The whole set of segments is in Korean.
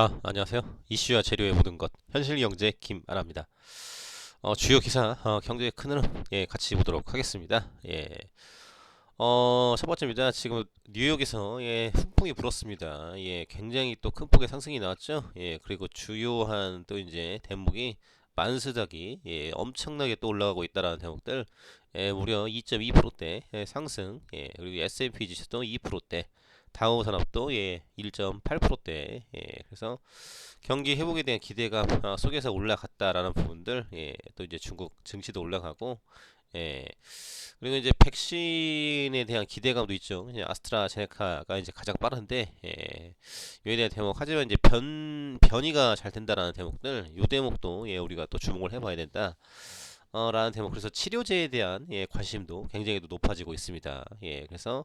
아, 안녕하세요. 이슈와 재료의 모든 것, 현실경제 김아라입니다. 어, 주요 기사, 어, 경제의 큰 흐름, 예, 같이 보도록 하겠습니다. 예. 어, 첫 번째입니다. 지금 뉴욕에서, 예, 훈풍이 불었습니다. 예, 굉장히 또 큰 폭의 상승이 나왔죠. 예, 그리고 주요한 또 이제 대목이 만스닥이, 예, 엄청나게 또 올라가고 있다라는 대목들, 예, 무려 2.2%대 예, 상승, 예, 그리고 S&P 지수도 2%대, 다우 산업도 예 1.8%대 예 그래서 경기 회복에 대한 기대감 어, 속에서 올라갔다라는 부분들 예또 이제 중국 증시도 올라가고 예. 그리고 이제 백신에 대한 기대감도 있죠. 이제 아스트라제네카가 이제 가장 빠른데 예. 이에 대한 대목 하지만 이제 변 변이가 잘 된다라는 대목들 요 대목도 예 우리가 또 주목을 해봐야 된다 어, 라는 대목 그래서 치료제에 대한 예, 관심도 굉장히 또 높아지고 있습니다. 예, 그래서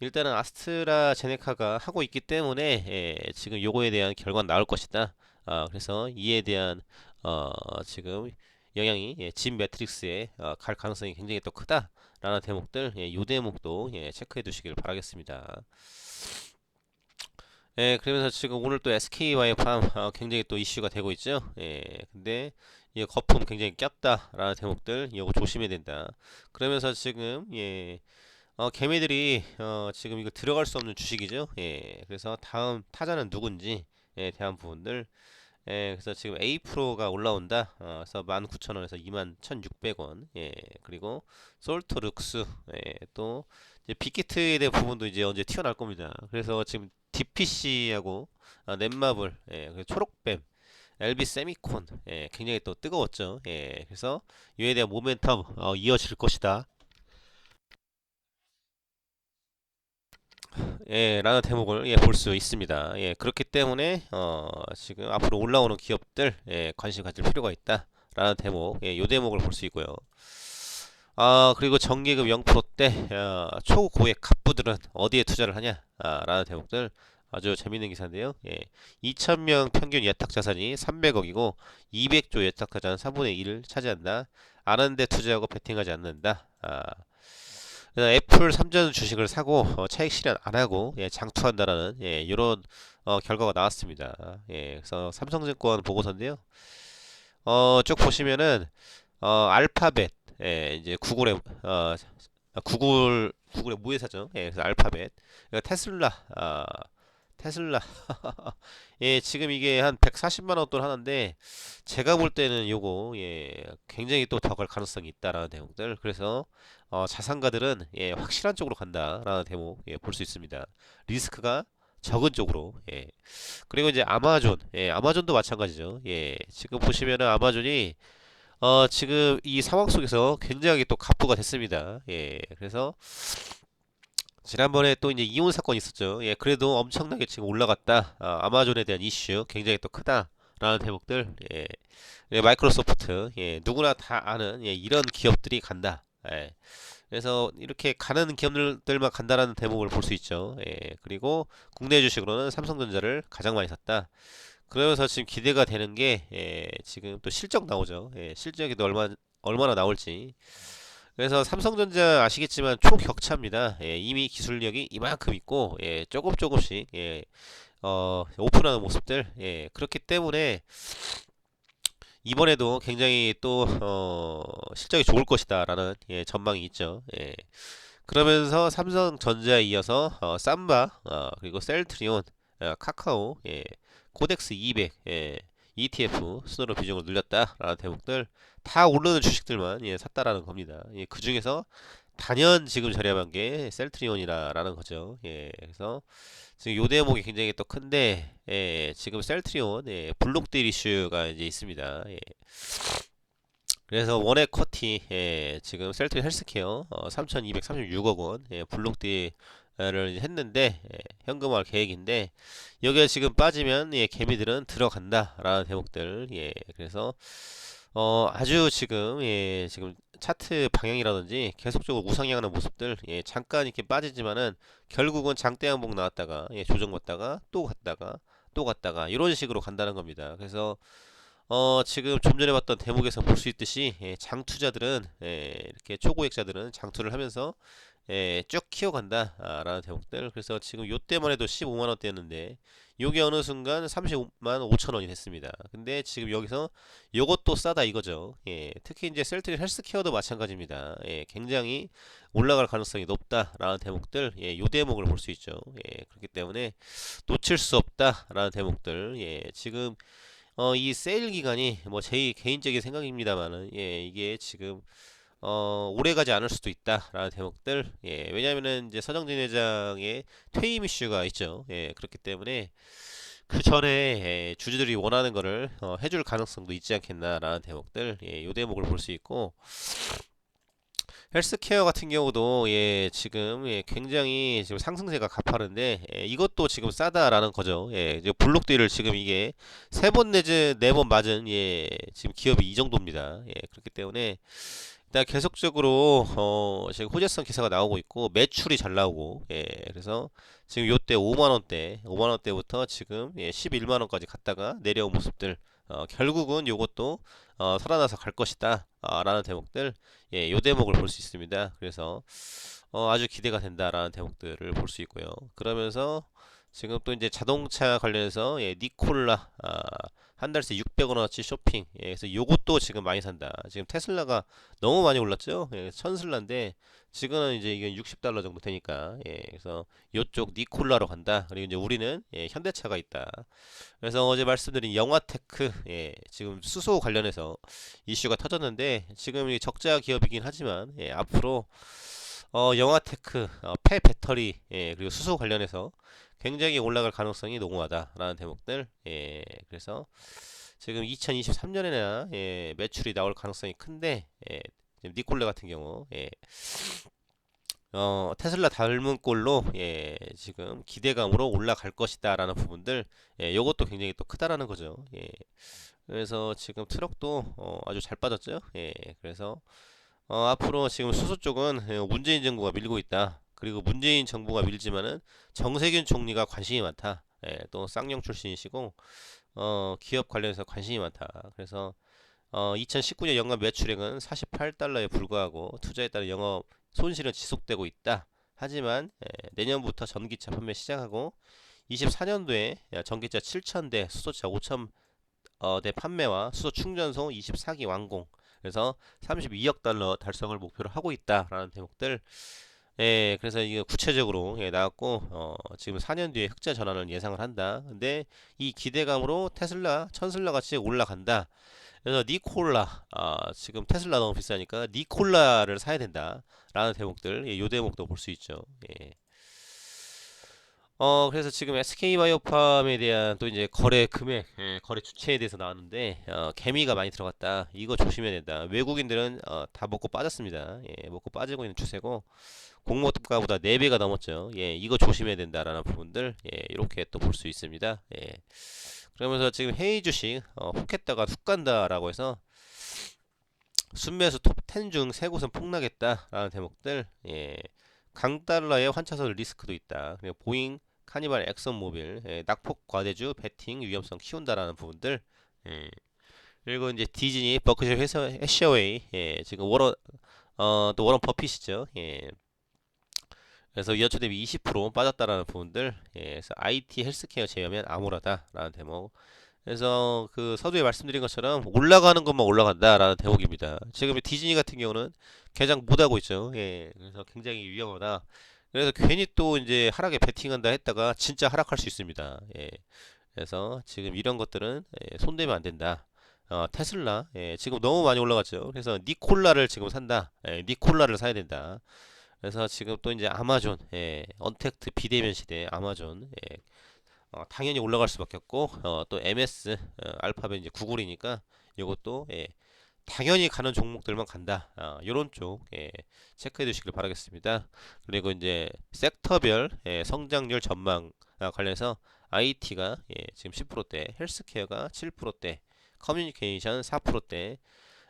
일단은 아스트라 제네카가 하고 있기 때문에 예, 지금 요거에 대한 결과는 나올 것이다. 아, 그래서 이에 대한 어, 지금 영향이 예, 진 매트릭스에 어, 갈 가능성이 굉장히 또 크다라는 대목들 예, 요 대목도 예, 체크해 두시길 바라겠습니다. 예, 그러면서 지금 오늘 또 SK와의 팜 어, 굉장히 또 이슈가 되고 있죠. 예, 근데 이 거품 굉장히 꼈다라는 대목들 이거 조심해야 된다. 그러면서 지금 예, 어, 개미들이 어, 지금 이거 들어갈 수 없는 주식이죠. 예, 그래서 다음 타자는 누군지에 대한 부분들. 예, 그래서 지금 A 프로가 올라온다. 어, 그래서 19,000원에서 21,600원. 예, 그리고 솔트 룩스. 예, 또 이제 빅히트에 대한 부분도 이제 언제 튀어나올 겁니다. 그래서 지금 DPC하고 아, 넷마블, 예, 초록뱀, LB 세미콘, 예, 굉장히 또 뜨거웠죠. 예, 그래서 이에 대한 모멘텀 어, 이어질 것이다. 예, 라는 대목을 예, 볼 수 있습니다. 예, 그렇기 때문에 어, 지금 앞으로 올라오는 기업들 예, 관심 가질 필요가 있다. 라는 대목, 예, 요 대목을 볼 수 있고요. 아, 그리고 정기금 0%대 어, 초고액 갑부들은 어디에 투자를 하냐? 아, 라는 대목들 아주 재밌는 기사인데요. 예. 2,000명 평균 예탁 자산이 300억이고 200조 예탁 자산 3분의 1을 차지한다. 아는데 투자하고 베팅하지 않는다. 아. 애플 3전 주식을 사고 어, 차익 실현 안 하고 예, 장투한다라는 예, 이런 어, 결과가 나왔습니다. 예, 그래서 삼성증권 보고서인데요. 어, 쭉 보시면은 어, 알파벳 예, 이제 구글의 어, 구글 구글의 무회사죠. 예, 그래서 알파벳 그러니까 테슬라 아, 테슬라. 예, 지금 이게 한 140만 원 돈 하는데 제가 볼 때는 요거 예, 굉장히 또 더 갈 가능성이 있다라는 대목들. 그래서 어, 자산가들은 예, 확실한 쪽으로 간다라는 대목 예, 볼 수 있습니다. 리스크가 적은 쪽으로 예. 그리고 이제 아마존 예, 아마존도 마찬가지죠. 예. 지금 보시면은 아마존이 어, 지금 이 상황 속에서 굉장히 또 갑부가 됐습니다. 예. 그래서 지난번에 또 이제 이혼 사건이 있었죠. 예, 그래도 엄청나게 지금 올라갔다. 아, 마존에 대한 이슈 굉장히 또 크다라는 대목들. 예, 예, 마이크로소프트, 예, 누구나 다 아는 예, 이런 기업들이 간다. 예, 그래서 이렇게 가는 기업들만 간다라는 대목을 볼 수 있죠. 예, 그리고 국내 주식으로는 삼성전자를 가장 많이 샀다. 그러면서 지금 기대가 되는 게 예, 지금 또 실적 나오죠. 예, 실적이 또 얼마 얼마나 나올지. 그래서 삼성전자 아시겠지만 초격차입니다. 예, 이미 기술력이 이만큼 있고 예, 조금 조금씩 예, 어, 오픈하는 모습들 예, 그렇기 때문에 이번에도 굉장히 또 어, 실적이 좋을 것이다라는 예, 전망이 있죠. 예. 그러면서 삼성전자에 이어서 어, 삼바 어, 그리고 셀트리온, 어, 카카오, 예, 코덱스 200, 예, ETF 순으로 비중을 늘렸다라는 대목들 다 오르는 주식들만 예, 샀다라는 겁니다. 예, 그 중에서 단연 지금 저렴한 게 셀트리온이라는 거죠. 예, 그래서 지금 요 대목이 굉장히 또 큰데 예, 지금 셀트리온 예, 블록딜 이슈가 이제 있습니다. 예. 그래서 원액 커티 예, 지금 셀트리 헬스케어 어, 3,236억 원 예, 블록딜 를 했는데 예, 현금화할 계획인데 여기에 지금 빠지면 예, 개미들은 들어간다라는 대목들 예, 그래서 어, 아주 지금 예, 지금 차트 방향이라든지 계속적으로 우상향하는 모습들 예, 잠깐 이렇게 빠지지만은 결국은 장대 양봉 나왔다가 예, 조정받다가 또 갔다가 또 갔다가 이런 식으로 간다는 겁니다. 그래서 어, 지금 좀 전에 봤던 대목에서 볼 수 있듯이 예, 장투자들은 예, 이렇게 초고액자들은 장투를 하면서 예, 쭉 키워간다 아, 라는 대목들. 그래서 지금 요 때만 해도 15만 원대였는데 요게 어느 순간 35만 5천 원이 됐습니다. 근데 지금 여기서 요것도 싸다 이거죠. 예, 특히 이제 셀트리 헬스케어도 마찬가지입니다. 예, 굉장히 올라갈 가능성이 높다 라는 대목들 예, 요 대목을 볼 수 있죠. 예, 그렇기 때문에 놓칠 수 없다 라는 대목들. 예, 지금 어, 이 세일 기간이 뭐 제 개인적인 생각입니다만은 예, 이게 지금 어, 오래 가지 않을 수도 있다라는 대목들. 예, 왜냐면은 이제 서정진 회장의 퇴임 이슈가 있죠. 예, 그렇기 때문에 그 전에 예, 주주들이 원하는 거를 어, 해줄 가능성도 있지 않겠나라는 대목들. 예, 요 대목을 볼 수 있고 헬스케어 같은 경우도 예, 지금 예, 굉장히 지금 상승세가 가파른데 예, 이것도 지금 싸다라는 거죠. 예, 이제 블록딜을 지금 이게 세 번 내지 네 번 맞은 예, 지금 기업이 이 정도입니다. 예, 그렇기 때문에 일단 계속적으로 어 지금 호재성 기사가 나오고 있고 매출이 잘 나오고 예 그래서 지금 요때 5만 원대 5만 원대부터 지금 예 11만 원까지 갔다가 내려온 모습들 어 결국은 요것도 어 살아나서 갈 것이다 아, 라는 대목들 예요 대목을 볼 수 있습니다. 그래서 어 아주 기대가 된다라는 대목들을 볼 수 있고요. 그러면서 지금 또 이제 자동차 관련해서 예 니콜라 아, 한 달새 600원어치 쇼핑. 예, 그래서 요것도 지금 많이 산다. 지금 테슬라가 너무 많이 올랐죠? 예, 천슬라인데 지금은 이제 이게 60달러 정도 되니까. 예, 그래서 요쪽 니콜라로 간다. 그리고 이제 우리는 예, 현대차가 있다. 그래서 어제 말씀드린 영화테크 예, 지금 수소 관련해서 이슈가 터졌는데 지금 이 적자 기업이긴 하지만 예, 앞으로 어, 영화테크, 어, 폐 배터리, 예, 그리고 수소 관련해서 굉장히 올라갈 가능성이 농후하다라는 대목들. 예, 그래서 지금 2023년에나 예, 매출이 나올 가능성이 큰데 예, 니콜레 같은 경우 예, 어, 테슬라 닮은 꼴로 예, 지금 기대감으로 올라갈 것이다라는 부분들 예, 요것도 굉장히 또 크다라는 거죠. 예. 그래서 지금 트럭도 어, 아주 잘 빠졌죠. 예. 그래서 어, 앞으로 지금 수소 쪽은 예, 문재인 정부가 밀고 있다. 그리고 문재인 정부가 밀지만은 정세균 총리가 관심이 많다. 예, 또 쌍용 출신이시고 어, 기업 관련해서 관심이 많다. 그래서 어, 2019년 연간 매출액은 48달러에 불과하고 투자에 따른 영업 손실은 지속되고 있다. 하지만 예, 내년부터 전기차 판매 시작하고 24년도에 전기차 7,000대, 수소차 5,000대 어, 판매와 수소 충전소 24기 완공. 그래서 32억 달러 달성을 목표로 하고 있다라는 대목들 예, 그래서 이게 구체적으로 예, 나왔고 어, 지금 4년 뒤에 흑자 전환을 예상을 한다. 근데 이 기대감으로 테슬라, 천슬라 같이 올라간다. 그래서 니콜라, 아, 지금 테슬라 너무 비싸니까 니콜라를 사야 된다. 라는 대목들, 예, 요 대목도 볼 수 있죠. 예. 어, 그래서 지금 SK바이오팜에 대한 또 이제 거래 금액, 예, 거래 주체에 대해서 나왔는데, 어, 개미가 많이 들어갔다. 이거 조심해야 된다. 외국인들은 어, 다 먹고 빠졌습니다. 예, 먹고 빠지고 있는 추세고, 공모가보다 4배가 넘었죠. 예, 이거 조심해야 된다라는 부분들, 예, 이렇게 또 볼 수 있습니다. 예. 그러면서 지금 헤이 주식, 어, 훅 했다가 훅 간다라고 해서, 순매수 톱 10 중 3곳은 폭락했다라는 대목들, 예. 강달러의 환차설 리스크도 있다. 그리고 보잉, 카니발, 엑선모빌, 예, 낙폭 과대주, 베팅 위험성 키운다라는 부분들. 예. 그리고 이제 디즈니, 버크셔 회사, 해셔웨이, 예, 지금 워런, 어, 또 워런 버핏이죠. 예. 그래서 연초 대비 20% 빠졌다라는 부분들, 예, 그래서 IT 헬스케어 제외하면 암울하다라는 대목. 그래서 그 서두에 말씀드린 것처럼 올라가는 것만 올라간다라는 대목입니다. 지금 디즈니 같은 경우는 개장 못하고 있죠. 예, 그래서 굉장히 위험하다. 그래서 괜히 또 이제 하락에 베팅한다 했다가 진짜 하락할 수 있습니다. 예, 그래서 지금 이런 것들은 예, 손대면 안 된다. 어, 테슬라 예, 지금 너무 많이 올라갔죠. 그래서 니콜라를 지금 산다. 예, 니콜라를 사야 된다. 그래서 지금 또 이제 아마존, 예, 언택트 비대면 시대 아마존, 예, 어, 당연히 올라갈 수밖에 없고 어, 또 MS 어, 알파벳 이제 구글이니까 이것도 예, 당연히 가는 종목들만 간다. 어, 요런 쪽 예, 체크해 두시길 바라겠습니다. 그리고 이제 섹터별 예, 성장률 전망 아, 관련해서 IT가 예, 지금 10%대, 헬스케어가 7%대, 커뮤니케이션 4%대,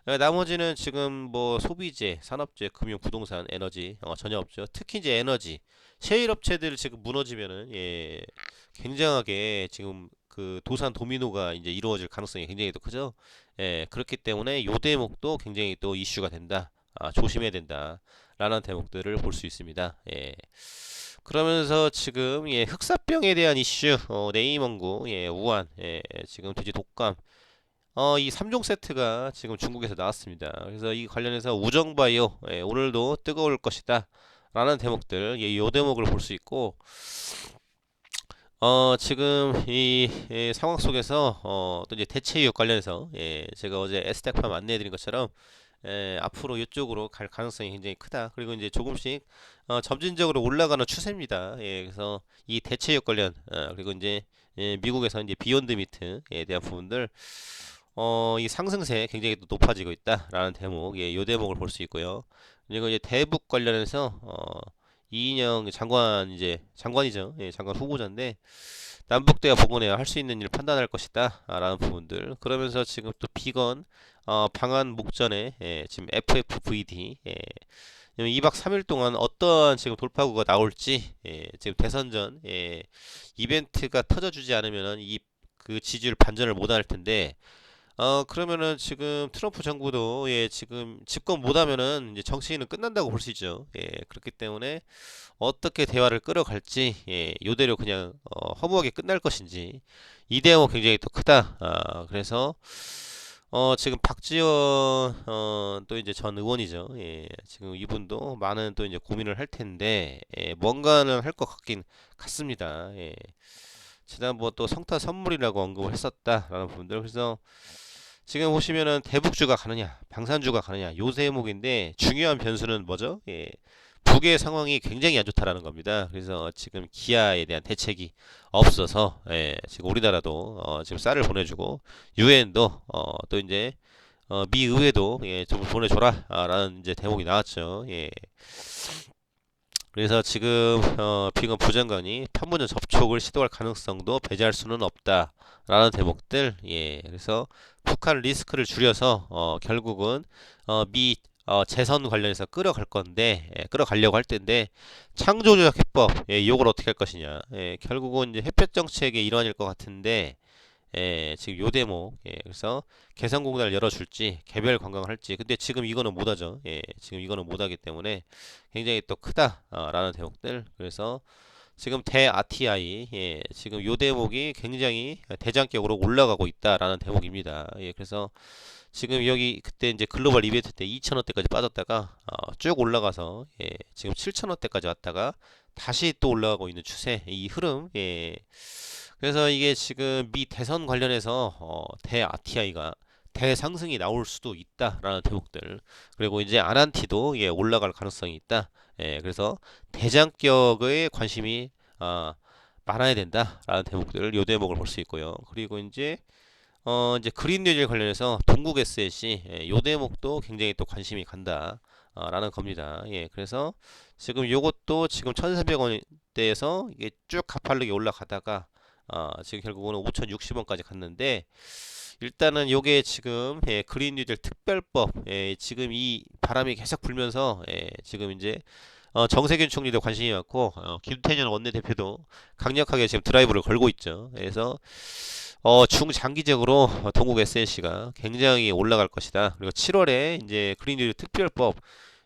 예, 나머지는 지금 뭐 소비재, 산업재, 금융, 부동산, 에너지 어, 전혀 없죠. 특히 이제 에너지 셰일 업체들 지금 무너지면은 예, 굉장하게 지금 그 도산 도미노가 이제 이루어질 가능성이 굉장히 또 크죠. 예, 그렇기 때문에 요 대목도 굉장히 또 이슈가 된다. 아, 조심해야 된다. 라는 대목들을 볼 수 있습니다. 예. 그러면서 지금 예, 흑사병에 대한 이슈, 어, 네이먼구, 예, 우한, 예, 지금 돼지 독감, 어, 이 3종 세트가 지금 중국에서 나왔습니다. 그래서 이 관련해서 우정바이오, 예, 오늘도 뜨거울 것이다. 라는 대목들, 예, 요 대목을 볼 수 있고, 어, 지금 이, 예, 상황 속에서, 어, 또 이제 대체이육 관련해서, 예, 제가 어제 에스텍팜 안내해 드린 것처럼, 예, 앞으로 이쪽으로 갈 가능성이 굉장히 크다. 그리고 이제 조금씩 어, 점진적으로 올라가는 추세입니다. 예, 그래서 이 대체역 관련 어, 그리고 이제 예, 미국에서 이제 비욘드 미트에 대한 부분들 어, 이 상승세 굉장히 또 높아지고 있다라는 대목, 예, 요 대목을 볼 수 있고요. 그리고 이제 대북 관련해서 어, 이인영 장관 이제 장관이죠, 예, 장관 후보자인데 남북대화 복원해야 할 수 있는 일을 판단할 것이다 라는 부분들. 그러면서 지금 또 비건 어, 방한 목전에 예, 지금 FFVD 예, 2박 3일 동안 어떠한 지금 돌파구가 나올지 예, 지금 대선전 예, 이벤트가 터져주지 않으면 이 그 지지율 반전을 못 할 텐데 어 그러면은 지금 트럼프 정부도 예 지금 집권 못하면은 이제 정치인은 끝난다고 볼 수 있죠. 예 그렇기 때문에 어떻게 대화를 끌어갈지 예 요대로 그냥 어, 허무하게 끝날 것인지 이 대목 굉장히 또 크다. 아 그래서 어 지금 박지원 어또 이제 전 의원이죠. 예 지금 이분도 많은 또 이제 고민을 할 텐데 예 뭔가는 할 것 같긴 같습니다. 예. 지난번 또 성타 선물이라고 언급을 했었다라는 부분들 그래서 지금 보시면은 대북주가 가느냐, 방산주가 가느냐, 요 대목인데 중요한 변수는 뭐죠? 예. 북의 상황이 굉장히 안 좋다라는 겁니다. 그래서 지금 기아에 대한 대책이 없어서 예, 지금 우리나라도 어, 지금 쌀을 보내주고 유엔도 어, 또 이제 어, 미 의회도 예, 좀 보내줘라 라는 이제 대목이 나왔죠. 예. 그래서 지금 어, 비건 부장관이 판문점 접촉을 시도할 가능성도 배제할 수는 없다라는 대목들. 예. 그래서 북한 리스크를 줄여서 어, 결국은 어, 미 어, 재선 관련해서 끌어갈 건데 예, 끌어가려고 할 텐데 창조조약 해법 예, 이걸 어떻게 할 것이냐 예, 결국은 이제 햇볕 정책의 일환일 것 같은데 예, 지금 요 대목 예, 그래서 개성공단을 열어줄지 개별 관광을 할지. 근데 지금 이거는 못하죠. 예, 지금 이거는 못하기 때문에 굉장히 또 크다라는 대목들. 그래서 지금 대 RTI 예, 지금 요 대목이 굉장히 대장격으로 올라가고 있다라는 대목입니다. 예, 그래서 지금 여기 그때 이제 글로벌 이벤트 때 2,000원대까지 빠졌다가 어, 쭉 올라가서 예, 지금 7,000원대까지 왔다가 다시 또 올라가고 있는 추세 이 흐름 예. 그래서 이게 지금 미 대선 관련해서 어, 대 RTI가 대상승이 나올 수도 있다라는 대목들 그리고 이제 아난티도 예, 올라갈 가능성이 있다 예, 그래서 대장격의 관심이 아, 많아야 된다라는 대목들 요 대목을 볼 수 있고요 그리고 이제 어 이제 그린 뉴딜 관련해서 동국 SLC 예, 요 대목도 굉장히 또 관심이 간다. 어, 라는 겁니다. 예, 그래서 지금 요것도 지금 1,400원대에서 이게 쭉 가파르게 올라가다가 어, 지금 결국은 5,060원까지 갔는데 일단은 요게 지금 예, 그린 뉴딜 특별법 예, 지금 이 바람이 계속 불면서 예, 지금 이제 어, 정세균 총리도 관심이 많고 어, 김태년 원내대표도 강력하게 지금 드라이브를 걸고 있죠. 그래서 어, 중장기적으로 동국 SNC가 굉장히 올라갈 것이다. 그리고 7월에 이제 그린뉴 특별법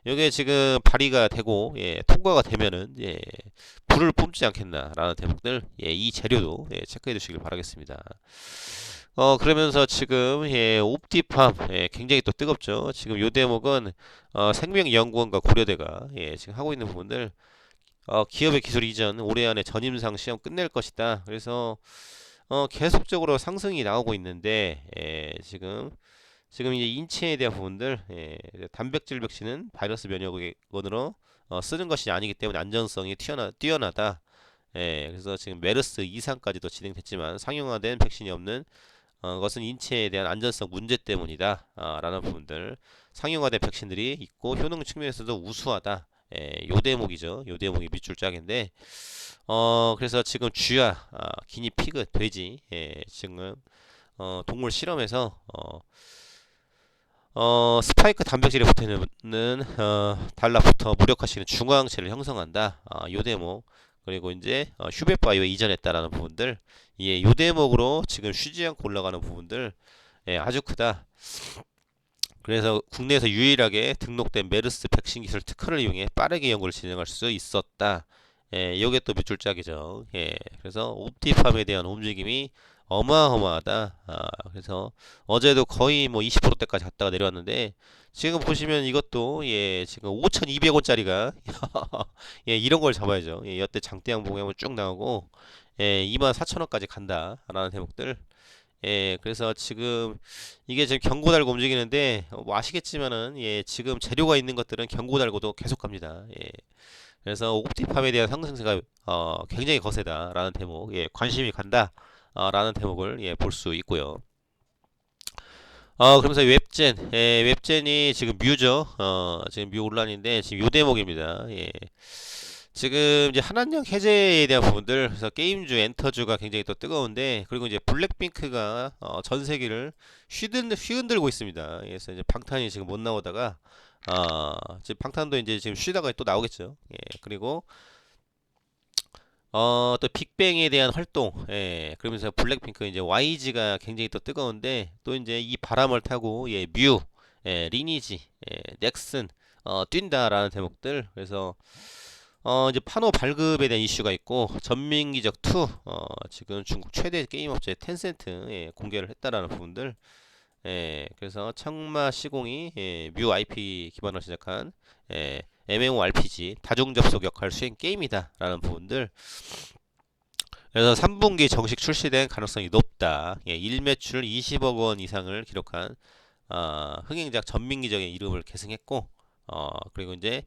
이게 지금 발의가 되고 예, 통과가 되면은 예, 불을 뿜지 않겠나라는 대목들 예, 이 재료도 예, 체크해 두시길 바라겠습니다. 어 그러면서 지금 예, 옵티팜 예, 굉장히 또 뜨겁죠. 지금 요 대목은 어, 생명연구원과 고려대가 예, 지금 하고 있는 부분들 어, 기업의 기술 이전 올해 안에 전임상 시험 끝낼 것이다. 그래서 어, 계속적으로 상승이 나오고 있는데 예, 지금 지금 이제 인체에 대한 부분들 예, 단백질 백신은 바이러스 면역원으로 어, 쓰는 것이 아니기 때문에 안전성이 뛰어나, 뛰어나다. 예, 그래서 지금 메르스 이상까지도 진행됐지만 상용화된 백신이 없는 어, 것은 인체에 대한 안전성 문제 때문이다. 아, 라는 부분들 상용화된 백신들이 있고 효능 측면에서도 우수하다. 예, 요 대목이죠. 요 대목이 밑줄 짝인데 어 그래서 지금 쥐야 아, 기니 피그 돼지 예, 지금 어, 동물 실험에서 어, 어, 스파이크 단백질에 붙어있는 어, 달라붙어 무력화시키는 중화항체를 형성한다. 아, 요 대목 그리고 이제 어, 휴베바이오에 이전했다라는 부분들 예, 요 대목으로 지금 쉬지 않고 올라가는 부분들 예, 아주 크다. 그래서 국내에서 유일하게 등록된 메르스 백신 기술 특허를 이용해 빠르게 연구를 진행할 수 있었다. 예, 이게 또 밑줄짝이죠. 예, 그래서 옵티팜에 대한 움직임이 어마어마하다. 아, 그래서 어제도 거의 뭐 20%대까지 갔다가 내려왔는데 지금 보시면 이것도 예, 지금 5,200원짜리가 예, 이런 걸 잡아야죠. 예, 여태 보고 한번 쭉 나오고 예, 24,000원까지 간다라는 대목들. 예, 그래서 지금 이게 지금 경고 달고 움직이는데 어, 뭐 아시겠지만은 예, 지금 재료가 있는 것들은 경고 달고도 계속 갑니다. 예. 그래서 옵티팜에 대한 상승세가 어, 굉장히 거세다라는 대목, 예, 관심이 간다라는 대목을 예, 볼 수 있고요. 어, 그러면서 웹젠, 예, 웹젠이 지금 뮤죠. 어, 지금 뮤 온라인인데 지금 요 대목입니다. 예. 지금 이제 한한령 해제에 대한 부분들, 그래서 게임주, 엔터주가 굉장히 또 뜨거운데, 그리고 이제 블랙핑크가 어, 전 세계를 휘흔, 휘흔들고 있습니다. 그래서 이제 방탄이 지금 못 나오다가, 어, 지금 방탄도 이제 지금 쉬다가 또 나오겠죠. 예, 그리고 어, 또 빅뱅에 대한 활동, 예, 그러면서 블랙핑크 이제 YG가 굉장히 또 뜨거운데 또 이제 이 바람을 타고 예, 뮤, 예, 리니지, 예, 넥슨 어, 뛴다라는 대목들. 그래서 어, 이제 파노 발급에 대한 이슈가 있고 전민기적 2, 어, 지금 중국 최대 게임 업체 텐센트 예, 공개를 했다라는 부분들. 예, 그래서 청마 시공이 예, 뮤 IP 기반으로 제작한 예, MMORPG 다중 접속 역할 수행 게임이다라는 부분들. 그래서 3분기 정식 출시된 가능성이 높다. 예, 1매출 20억 원 이상을 기록한 어, 흥행작 전민기적의 이름을 계승했고, 어, 그리고 이제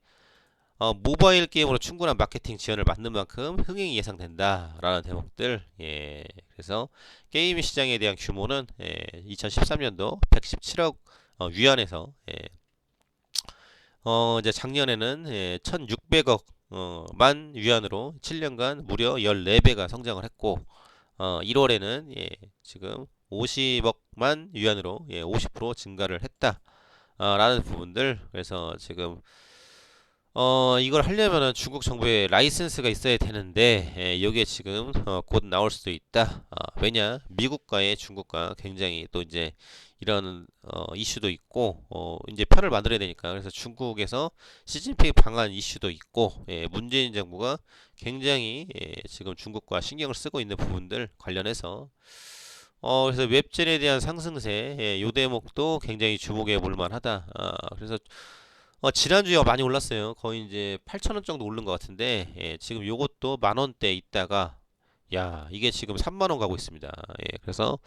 어, 모바일 게임으로 충분한 마케팅 지원을 받는 만큼 흥행이 예상된다라는 대목들. 예, 그래서 게임 시장에 대한 규모는 예, 2013년도 117억 어, 위안에서 예, 어, 이제 작년에는 예, 1,600억 어, 만 위안으로 7년간 무려 14배가 성장을 했고 어, 1월에는 예, 지금 50억만 위안으로 예, 50% 증가를 했다. 아, 라는 부분들 그래서 지금 어, 이걸 하려면은 중국 정부의 라이센스가 있어야 되는데, 예, 여기에 지금, 어, 곧 나올 수도 있다. 아, 왜냐? 미국과의 중국과 굉장히 또 이제 이런, 어, 이슈도 있고, 어, 이제 편을 만들어야 되니까. 그래서 중국에서 시진핑 방한 이슈도 있고, 예, 문재인 정부가 굉장히, 예, 지금 중국과 신경을 쓰고 있는 부분들 관련해서, 어, 그래서 웹젠에 대한 상승세, 예, 요 대목도 굉장히 주목해 볼 만하다. 아, 그래서 어, 지난주에 많이 올랐어요. 거의 이제 8,000원 정도 오른 것 같은데, 예, 지금 요것도 만 원대 있다가, 야, 이게 지금 3만 원 가고 있습니다. 예, 그래서,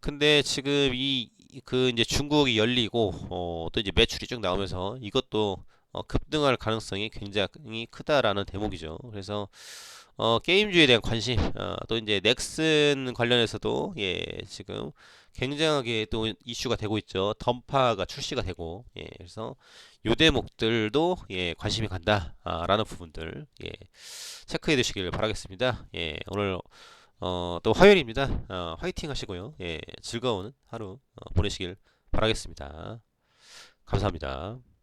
근데 지금 이, 그 이제 중국이 열리고, 어, 또 이제 매출이 쭉 나오면서 이것도 어, 급등할 가능성이 굉장히 크다라는 대목이죠. 그래서, 어, 게임주에 대한 관심, 어, 또 이제 넥슨 관련해서도, 예, 지금 굉장하게 또 이슈가 되고 있죠. 던파가 출시가 되고, 예, 그래서 요 대목들도 예, 관심이 간다라는 부분들 예, 체크해 두시길 바라겠습니다. 예, 오늘 어, 또 화요일입니다. 어, 화이팅 하시고요. 예, 즐거운 하루 어, 보내시길 바라겠습니다. 감사합니다.